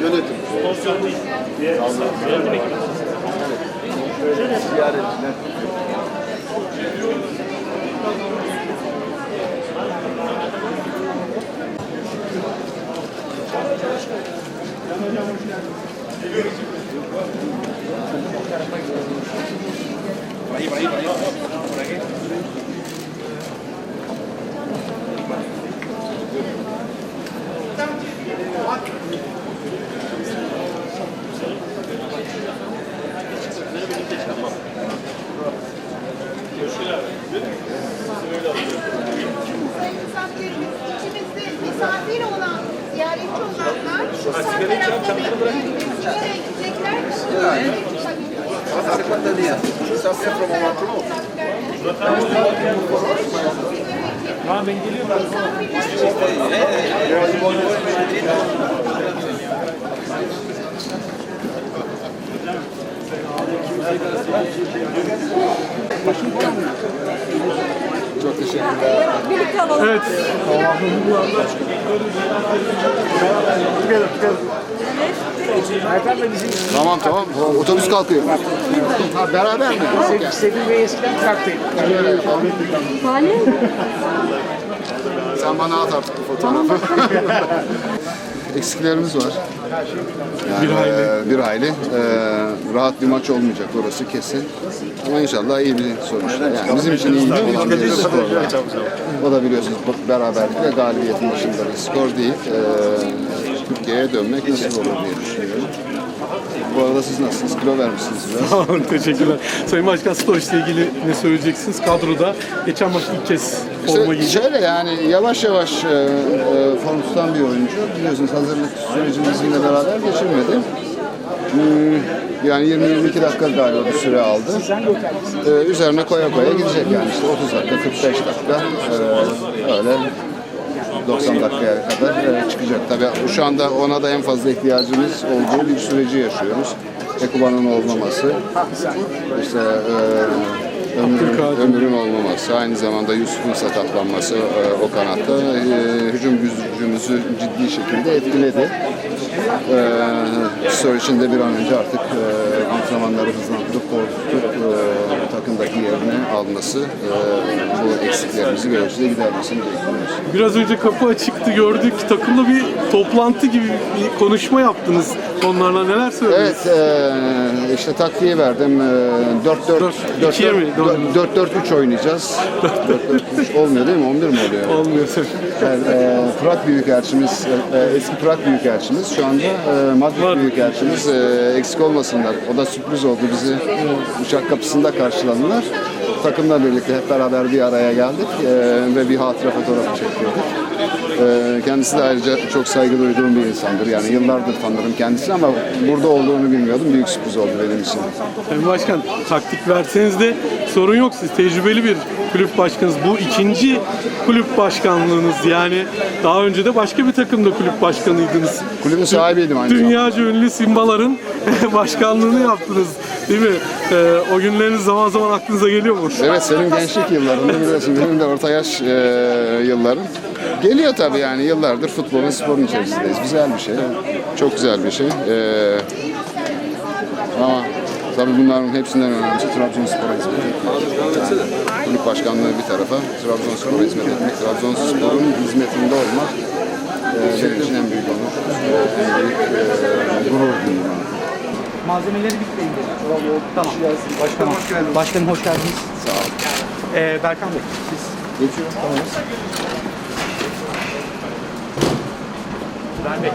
Yönetim. Ziyaretçiler. Sayın misafirlerimiz, içimizde misafir olan ziyaretçi olanlar şu sağ tarafta bekleyin. Sigara içecekler. Ça c'est from our club. Tamam ben geliyorum. Çok teşekkürler. Evet. Erkan Bey bizim Tamam tamam. Otobüs kalkıyor. Ha, beraber mi? Sevil Bey eskiden traktaydı. Yapalım. Sen bana at artık bu fotoğrafı. Eksiklerimiz var. Yani, Bir hayli. e, bir hayli. E, rahat bir maç olmayacak orası kesin. Ama inşallah iyi bir sonuç. Yani bizim için iyi olan bir skor. O da biliyorsunuz beraberlik ve galibiyetin dışında bir skor değil. E, Türkiye'ye dönmek nasip olur diye düşünüyorum. Bu arada siz nasılsınız? Kilo vermişsiniz biraz. Sağ olun, teşekkürler. Sayın Başkan Stoiç'le ilgili ne söyleyeceksiniz? Kadroda geçen maç ilk kez forma İşte giydi. şöyle yani yavaş yavaş e, e, form tutan bir oyuncu. Biliyorsunuz hazırlık sürecini bizimle beraber geçirmedi. Hmm, yani 20-22 dakika galiba bir süre aldı. Ee, üzerine koya koya gidecek yani işte 30 dakika, 45 dakika ee, öyle 90 dakikaya kadar e, çıkacak. Tabii şu anda ona da en fazla ihtiyacımız olduğu bir süreci yaşıyoruz. Ekuban'ın olmaması, işte e, ömrün, ömrün olmaması, aynı zamanda Yusuf'un sakatlanması e, o kanatta e, hücum gücümüzü ciddi şekilde etkiledi. E, Sör için de bir an önce artık e, antrenmanları hızlandırıp korkutup e, takımdaki yerini alması, e, bu eksiklerimizi bir ölçüde gidermesini bekliyoruz. Biraz önce kapı açıktı gördük. Takımla bir toplantı gibi bir konuşma yaptınız. Onlarla neler söylediniz? Evet, e, işte takviye verdim. E, 4-4 İkiye mi? 4-4-3 oynayacağız. 4-4-3 olmuyor değil mi? 11 mi oluyor? Olmuyor. Evet, e, Prag Büyükelçimiz, e, eski Prag Büyükelçimiz, şu anda e, Madrid. Büyükelçimiz e, eksik olmasınlar. O da sürpriz oldu bizi uçak kapısında karşıladılar. Takımla birlikte hep beraber bir araya geldik e, ve bir hatıra fotoğrafı çektirdik. E, kendisi de ayrıca çok saygı duyduğum bir insandır. Yani yıllardır tanırım kendisini ama burada olduğunu bilmiyordum. Büyük sürpriz oldu benim için. Sayın Başkan taktik verseniz de sorun yok. Siz tecrübeli bir kulüp başkanınız. Bu ikinci kulüp başkanlığınız. Yani daha önce de başka bir takımda kulüp başkanıydınız. Kulübün sahibiydim aynı zamanda. Dünyaca ünlü Simbaların başkanlığını yaptınız. Değil mi? Ee, o günleriniz zaman zaman aklınıza geliyor mu? Evet senin gençlik yıllarında biliyorsun benim de orta yaş e, yıllarım. Geliyor tabii yani yıllardır futbolun sporun içerisindeyiz. Güzel bir şey. Çok güzel bir şey. E, ama tabii bunların hepsinden önemlisi Trabzonspor'a hizmet etmek. Yani, başkanlığı bir tarafa, Trabzonspor'a hizmet etmek, Trabzonspor'un hizmetinde olmak e, benim için en büyük onur, en büyük e, gurur diyeyim. Malzemeleri bitmeyin dedi. Tamam. Başkanım hoş geldiniz. Başkanım hoş geldiniz. Sağ olun. Ee, Berkan Bey siz Geçiyor. Ver Bey.